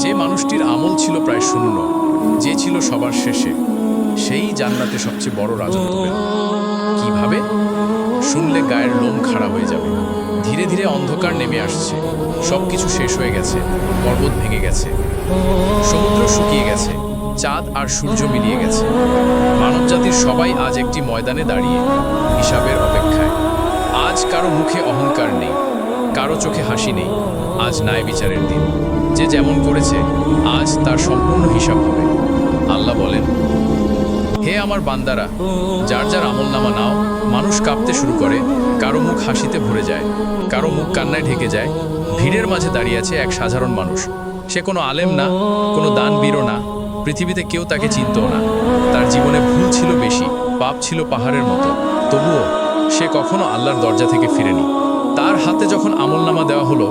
যে মানুষটির আমল ছিল প্রায় শূন্য, যে ছিল সবার শেষে, সেই জান্নাতে সবচেয়ে বড় রাজত্ব পেল। কীভাবে? শুনলে গায়ের লোম খাড়া হয়ে যাবে। ধীরে ধীরে অন্ধকার নেমে আসছে। সব কিছু শেষ হয়ে গেছে। পর্বত ভেঙে গেছে। সমুদ্র শুকিয়ে গেছে। চাঁদ আর সূর্য মিলিয়ে গেছে। মানব জাতির সবাই আজ একটি ময়দানে দাঁড়িয়ে হিসাবের অপেক্ষায়। আজ কারও মুখে অহংকার নেই। কারও চোখে হাসি নেই। আজ ন্যায় বিচারের দিন। যে যেমন করেছে, আজ তার সম্পূর্ণ হিসাব হবে। আল্লাহ বলেন, হে আমার বান্দারা, যার যার আমলনামা নাও, মানুষ কাঁপতে শুরু করে, কারও মুখ হাসিতে ভরে যায়, কারও মুখ কান্নায় ঢেকে যায়, ভিড়ের মাঝে দাঁড়িয়ে আছে এক সাধারণ মানুষ। সে কোনো আলেম না, কোনো দান দানবীরও না, পৃথিবীতে কেউ তাকে চিনতও না। তার জীবনে ভুল ছিল বেশি, পাপ ছিল পাহাড়ের মতো। তবুও সে কখনো আল্লাহর দরজা থেকে ফিরেনি। তার হাতে যখন আমলনামা দেওয়া হলো,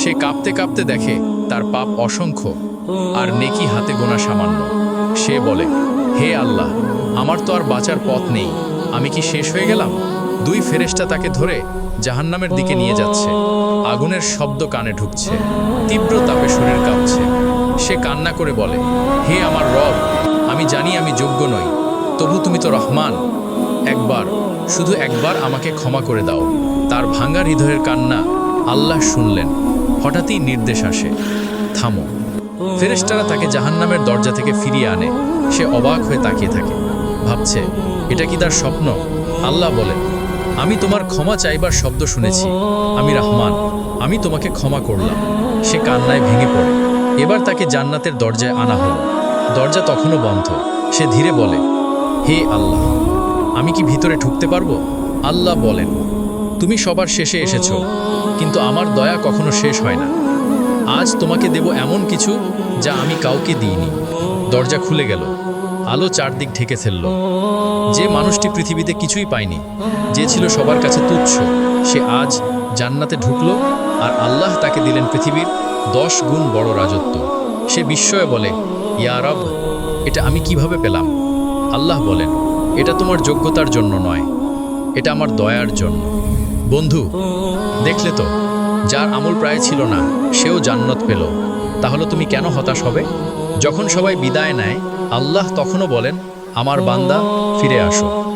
সে কাঁপতে কাঁপতে দেখে তার পাপ অসংখ্য আর নেকি হাতে গোনা সামান্য। সে বলে, হে আল্লাহ, আমার তো আর বাঁচার পথ নেই। আমি কি শেষ হয়ে গেলাম? দুই ফেরেশতা তাকে ধরে জাহান্নামের দিকে নিয়ে যাচ্ছে। আগুনের শব্দ কানে ঢুকছে, তীব্র তাপে শরীর কাঁপছে। সে কান্না করে বলে, হে আমার রব, আমি জানি আমি যোগ্য নই, তবু তুমি তো রহমান। একবার শুধু একবার আমাকে ক্ষমা করে দাও। তার ভাঙ্গা হৃদয়ের কান্না আল্লাহ শুনলেন। হঠাৎই নির্দেশ আসে, থামো। ফেরেশতারা তাকে জাহান্নামের দরজা থেকে ফিরিয়ে আনে। সে অবাক হয়ে তাকিয়ে থাকে। ভাবছে, এটা কি তার স্বপ্ন? আল্লাহ বলেন, আমি তোমার ক্ষমা চাইবার শব্দ শুনেছি। আমি রহমান, আমি তোমাকে ক্ষমা করলাম। সে কান্নায় ভেঙে পড়ে। এবার তাকে জান্নাতের দরজায় আনা হলো। দরজা তখনও বন্ধ। সে ধীরে বলে, হে আল্লাহ। আমি কি ভিতরে ঢুকতে পারব? আল্লাহ বলেন, তুমি সবার শেষে এসেছ, কিন্তু আমার দয়া কখনো শেষ হয় না। আজ তোমাকে দেব এমন কিছু যা আমি কাউকে দিইনি। দরজা খুলে গেল, আলো চারদিক ঢেকে ফেলল। যে মানুষটি পৃথিবীতে কিছুই পায়নি, যে ছিল সবার কাছে তুচ্ছ, সে আজ জান্নাতে ঢুকলো আর আল্লাহ তাকে দিলেন পৃথিবীর দশ গুণ বড় রাজত্ব। সে বিস্ময়ে বলে, ইয়া রব, এটা আমি কীভাবে পেলাম? আল্লাহ বলেন এটা তোমার যোগ্যতার জন্য নয়, এটা আমার দয়ার জন্য। বন্ধু, দেখলে তো, যার আমল প্রায় ছিল না, সেও জান্নাত পেল। তাহলে তুমি কেন হতাশ হবে? যখন সবাই বিদায় নেয়, আল্লাহ তখনও বলেন, আমার বান্দা, ফিরে আসো।